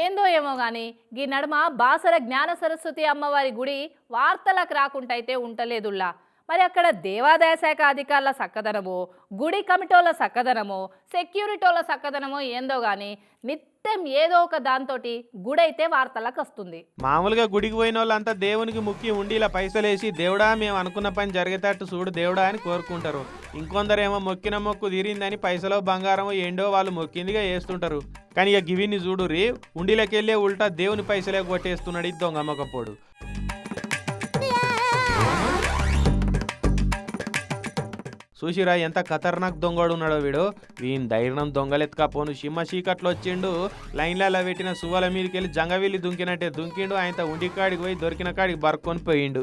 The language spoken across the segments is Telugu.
ఏందో ఏమో కానీ గీ నడుమ బాసర జ్ఞాన సరస్వతి అమ్మవారి గుడి వార్తలకు రాకుంటైతే ఉంటలేదుల్లా. మరి అక్కడ దేవాదాయ శాఖ అధికారుల సక్కదనమో గుడి కమిటోల సక్కదనమో సెక్యూరిటీల సక్కదనమో ఏందో గాని నిత్యం ఏదో ఒక దాంతోటి గుడి అయితే వార్తలకు వస్తుంది. మామూలుగా గుడికి పోయిన వాళ్ళంతా దేవునికి ముక్కి ఉండిలా పైసలేసి దేవుడా మేము అనుకున్న పని జరిగేటట్టు చూడు దేవుడా అని కోరుకుంటారు. ఇంకొందరేమో మొక్కిన మొక్కు తీరిందని పైసలో బంగారం ఏండో వాళ్ళు మొక్కిందిగా వేస్తుంటారు కానీ ఇక గివిని చూడు రే ఉండిలకెళ్ళే ఉల్టా దేవుని పైసలే కొట్టేస్తున్నాడు ఈ దొంగ అమ్మకపోడు చూసిరా ఎంత ఖతర్నాక్ దొంగడు ఉన్నాడో వీడు. వీని ధైర్యం దొంగలెత్తుకపోను. సింహ చీకట్లో వచ్చిండు లైన్లలో పెట్టిన సువ్వల మీదకి వెళ్ళి జంగవీలి దుంకినట్టే దుంకిండు ఆయన ఉండి కాడికి పోయి దొరికిన కాడికి బరుక్కొని పోయిండు.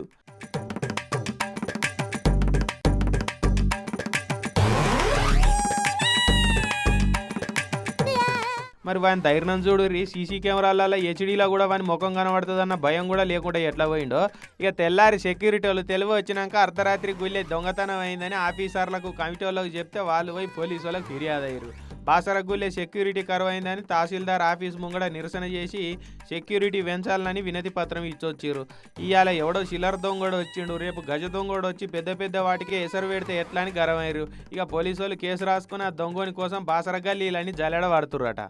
మరి వాని ధైర్యం చూడు సీసీ కెమెరాలలో హెచ్డీలో కూడా వాని ముఖం కనబడుతుందన్న భయం కూడా లేకుండా ఎట్లా పోయిండో? ఇక తెల్లారి సెక్యూరిటీ వాళ్ళు తెలివి వచ్చినాక అర్ధరాత్రి గుళ్ళే దొంగతనం అయిందని ఆఫీసర్లకు కమిటీ వాళ్ళకు చెప్తే వాళ్ళు పోయి పోలీసు వాళ్ళకి ఫిర్యాదు అయ్యారు బాసర గుళ్ళే సెక్యూరిటీ కరువు అయిందని తహసీల్దార్ ఆఫీస్ ముంగడ నిరసన చేసి సెక్యూరిటీ పెంచాలని వినతి పత్రం ఇచ్చొచ్చారు ఇవాళ ఎవడో చిల్లర దొంగడు వచ్చిండు రేపు గజ దొంగడు వచ్చి పెద్ద పెద్ద వాటికి ఎసరు పెడితే ఎట్లా అని గరవయ్యారు ఇక పోలీసు వాళ్ళు కేసు రాసుకుని ఆ దొంగని కోసం బాసర గల్లీలని జల్లెడ పడుతుర్రట